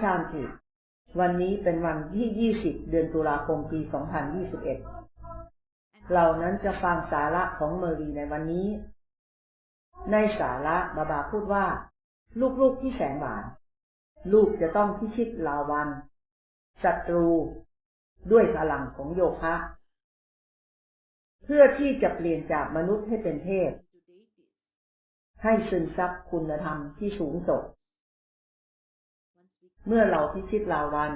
ชานติวันนี้เป็นวันที่ 20 เดือนตุลาคมปี 2021เรานั้นจะฟังสาระของเมอรีในวันนี้ ในสาระบาบาพูดว่า ลูกๆที่แสนหวาน ลูกจะต้องพิชิตลาวันศัตรู ด้วยพลังของโยคะ เพื่อที่จะเปลี่ยนจากมนุษย์ให้เป็นเทพให้ซึมซับคุณธรรมที่สูงส่ง เมื่อเราพิชิตลาวัน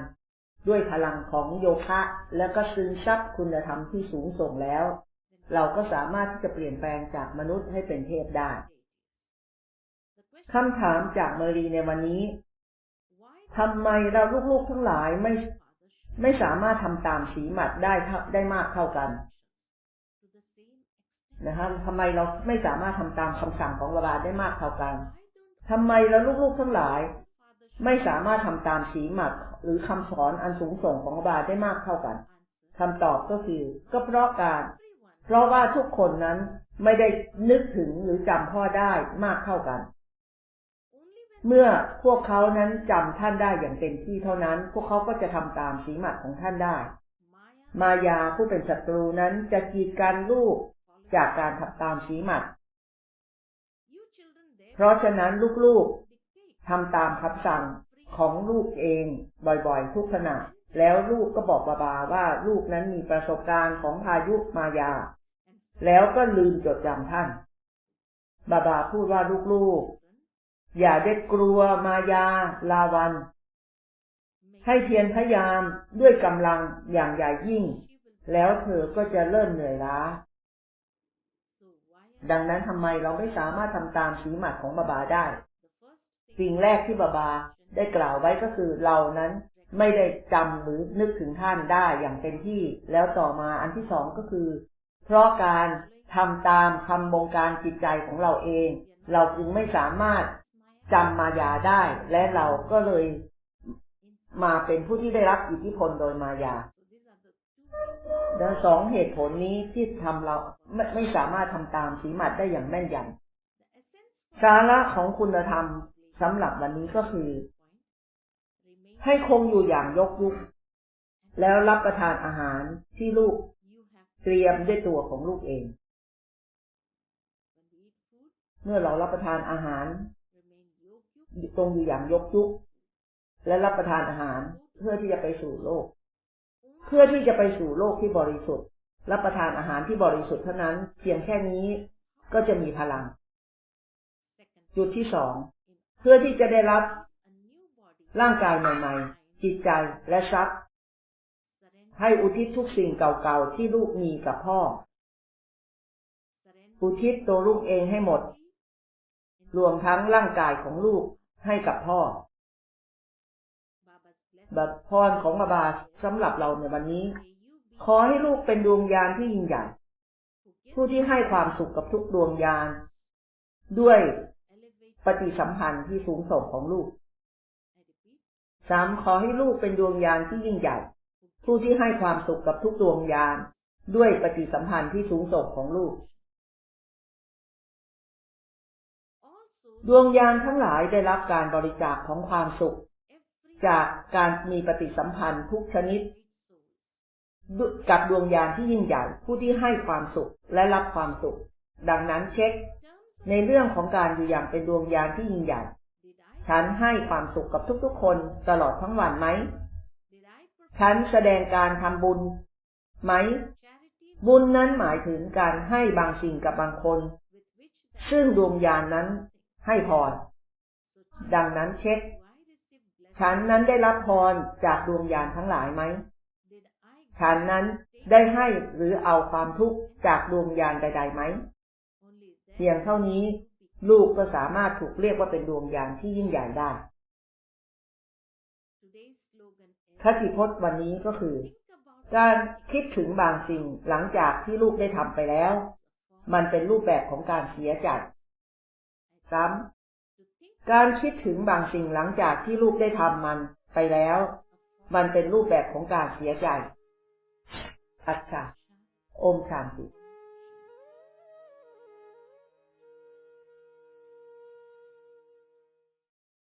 ด้วยพลังของโยคะแล้วก็ซึมซับคุณธรรมที่สูงส่งแล้ว เราก็สามารถที่จะเปลี่ยนแปลงจากมนุษย์ให้เป็นเทพได้คำถามจากเมรีในวันนี้ทำไมเราลูกๆทั้งหลายไม่ไม่สามารถทำตามสีหมัดได้ได้มากเท่ากันนะครับทำไมเราไม่สามารถทำตามคำสั่งของบาบาได้มากเท่ากันทำไมเราลูกๆทั้งหลาย ไม่สามารถทำตามสีหมัดหรือคำสอนอันสูงส่งของบาได้มากเท่ากันคำตอบก็คือ ก็เพราะการ เพราะว่าทุกคนนั้นไม่ได้นึกถึงหรือจำพ่อได้มากเท่ากัน เมื่อพวกเขานั้นจำท่านได้อย่างเต็มที่เท่านั้น พวกเขาก็จะทำตามสีหมัดของท่านได้ มายาผู้เป็นศัตรูนั้นจะกีดกันลูกจากการทำตามสีหมัดเพราะฉะนั้นลูกๆ ทำตามคำสั่งของลูกเองบ่อยๆ ทุกขณะ แล้วลูกก็บอกบาบาว่าลูกนั้นมีประสบการณ์ของพายุมายา แล้วก็ลืมจดจำท่าน บาบาพูดว่าลูกๆ อย่าได้กลัวมายาลาวัน ให้เพียรพยายามด้วยกำลังอย่างใหญ่ยิ่ง แล้วเธอก็จะเริ่มเหนื่อยล้า ดังนั้นทำไมเราไม่สามารถทำตามสีหมัดของบาบาได้ สิ่งแรกที่บาบาได้กล่าวไว้ก็คือเรานั้นไม่ได้จำหรือนึกถึงท่านได้อย่างเต็มที่ แล้วต่อมาอันที่สองก็คือ เพราะการทำตามคำบงการจิตใจของเราเอง เราจึงไม่สามารถจำมายาได้ และเราก็เลยมาเป็นผู้ที่ได้รับอิทธิพลโดยมายาดังสองเหตุผลนี้ที่ทำเราไม่ไม่สามารถทำตามสีมัดได้อย่างแม่นยำสาระของคุณธรรม สำหรับวันนี้ก็คือ ให้คงอยู่อย่างยกยุกแล้วรับประทานอาหารที่ลูกเตรียมด้วยตัวของลูกเอง เมื่อเรารับประทานอาหารตรงอยู่อย่างยกยุกและรับประทานอาหารเพื่อที่จะไปสู่โลก เพื่อที่จะไปสู่โลกที่บริสุทธิ์ รับประทานอาหารที่บริสุทธิ์เท่านั้น เพียงแค่นี้ก็จะมีพลัง จุดที่สอง เพื่อที่จะได้รับ ร่างกายใหม่ๆ จิตใจและทรัพย์ ให้อุทิศทุกสิ่งเก่าๆที่ลูกมีกับพ่อ อุทิศตัวลูกเองให้หมด รวมทั้งร่างกายของลูกให้กับพ่อบัตรพรของมาบาสำหรับเราในวันนี้ ขอให้ลูกเป็นดวงยานที่ยิ่งใหญ่ผู้ที่ให้ความสุขกับทุกดวงยาน ด้วย ปฏิสัมพันธ์ที่สูงส่งของลูกสามขอให้ลูกเป็นดวงยานที่ยิ่งใหญ่ ผู้ที่ให้ความสุขกับทุกดวงยาน ด้วยปฏิสัมพันธ์ที่สูงส่งของลูก ดวงยานทั้งหลายได้รับการบริจาคของความสุข จากการมีปฏิสัมพันธ์ทุกชนิด กับดวงยานที่ยิ่งใหญ่ ผู้ที่ให้ความสุขและรับความสุข ดังนั้นเช็ค ในเรื่องของการอยู่อย่างเป็นดวงยานที่ยิ่งใหญ่ ฉันให้ความสุขกับทุกๆ คนตลอดทั้งวันไหม ฉันแสดงการทำบุญ ไหม บุญนั้นหมายถึงการให้บางสิ่งกับบางคน ซึ่งดวงยานนั้นให้พร ดังนั้นเช็ค ฉันนั้นได้รับพรจากดวงยานทั้งหลายไหม ฉันนั้นได้ให้หรือเอาความทุกข์จากดวงยานใดๆไหม เพียงเท่านี้ ลูกก็สามารถถูกเรียกว่าเป็นดวงยานที่ยิ่งใหญ่ได้คติพจน์วันนี้ก็คือ การคิดถึงบางสิ่งหลังจากที่ลูกได้ทำไปแล้ว มันเป็นรูปแบบของการเสียใจซ้ำการคิดถึงบางสิ่งหลังจากที่ลูกได้ทำมันไปแล้ว มันเป็นรูปแบบของการเสียใจ อัจฉาโอมชานติ